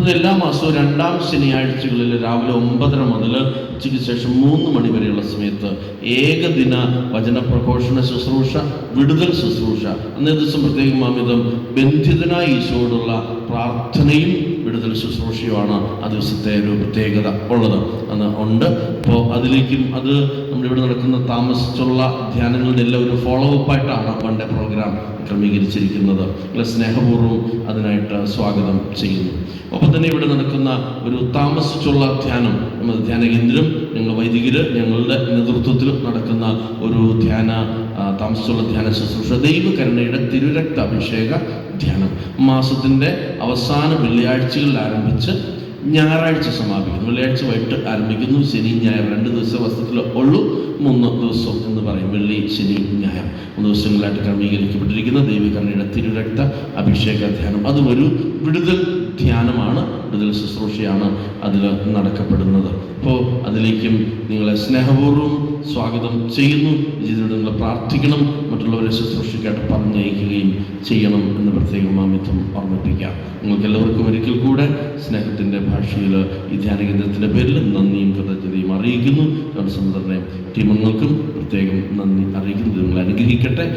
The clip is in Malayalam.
അത് എല്ലാ മാസവും രണ്ടാം ശനിയാഴ്ചകളിൽ രാവിലെ ഒമ്പതര മുതൽ ഉച്ചയ്ക്ക് ശേഷം മൂന്ന് മണി വരെയുള്ള സമയത്ത് ഏകദിന വചന പ്രഘോഷണ ശുശ്രൂഷ വിടുതൽ ശുശ്രൂഷ. അന്നേ ദിവസം പ്രത്യേകം അമിതം ബന്ധിതനായ ഈശോയോടുള്ള പ്രാർത്ഥനയും വിടുതൽ ശുശ്രൂഷയുമാണ് ആ ദിവസത്തെ ഒരു പ്രത്യേകത ഉള്ളത്. അന്ന് ഉണ്ട്. അപ്പോൾ അതിലേക്കും അത് നമ്മളിവിടെ നടക്കുന്ന താമസിച്ചുള്ള ധ്യാനങ്ങളുടെ എല്ലാം ഒരു ഫോളോ അപ്പ് ആയിട്ടാണ് വൺഡേ പ്രോഗ്രാം ക്രമീകരിച്ചിരിക്കുന്നത്. സ്നേഹപൂർവം അതിനായിട്ട് സ്വാഗതം ചെയ്യുന്നു. ഒപ്പം തന്നെ ഇവിടെ നടക്കുന്ന ഒരു താമസിച്ചുള്ള ധ്യാനം നമ്മുടെ ധ്യാന കേന്ദ്രം ഞങ്ങൾ വൈദികര് ഞങ്ങളുടെ നേതൃത്വത്തിൽ നടക്കുന്ന ഒരു ധ്യാന താമസിച്ചുള്ള ധ്യാന ശുശ്രൂഷ ദൈവകരുണയുടെ തിരുരക്ത അഭിഷേക ധ്യാനം. മാസത്തിന്റെ അവസാന വെള്ളിയാഴ്ചകളിൽ ആരംഭിച്ച് ഞായറാഴ്ച സമാപിക്കുന്നു. വെള്ളിയാഴ്ച വൈകിട്ട് ആരംഭിക്കുന്നു. ശനി ഞായർ രണ്ട് ദിവസം വസ്തുക്കൾ ഉള്ളൂ. മൂന്ന് ദിവസം എന്ന് പറയും. വെള്ളി ശനി ഞായർ. മൂന്ന് ദിവസങ്ങളായിട്ട് ക്രമീകരിക്കപ്പെട്ടിരിക്കുന്ന. ദേവികരണയുടെ തിരുരക്ത അഭിഷേക ധ്യാനം അതും ഒരു വിടുതൽ ധ്യാനമാണ് വിടുതൽ ശുശ്രൂഷയാണ് അതിൽ നടക്കപ്പെടുന്നത്. അപ്പോൾ അതിലേക്കും നിങ്ങളെ സ്നേഹപൂർവം സ്വാഗതം ചെയ്യുന്നു. ജീവിതത്തിൽ നിങ്ങൾ പ്രാർത്ഥിക്കണം മറ്റുള്ളവരെ ശുശ്രൂഷയ്ക്കായിട്ട് പറഞ്ഞയക്കുകയും ചെയ്യണം എന്ന് പ്രത്യേകം മാമിത്വം ഓർമ്മിപ്പിക്കാം. നിങ്ങൾക്ക് എല്ലാവർക്കും ഒരിക്കൽ കൂടെ സ്നേഹത്തിന്റെ ഭാഷയിൽ ഈ ധ്യാന കേന്ദ്രത്തിന്റെ പേരിൽ നന്ദിയും കൃതജ്ഞതയും അറിയിക്കുന്നു. ജോൺസൺ ടീമംഗങ്ങൾക്കും പ്രത്യേകം നന്ദി അറിയിക്കുന്നത് നിങ്ങളെ അനുഗ്രഹിക്കട്ടെ.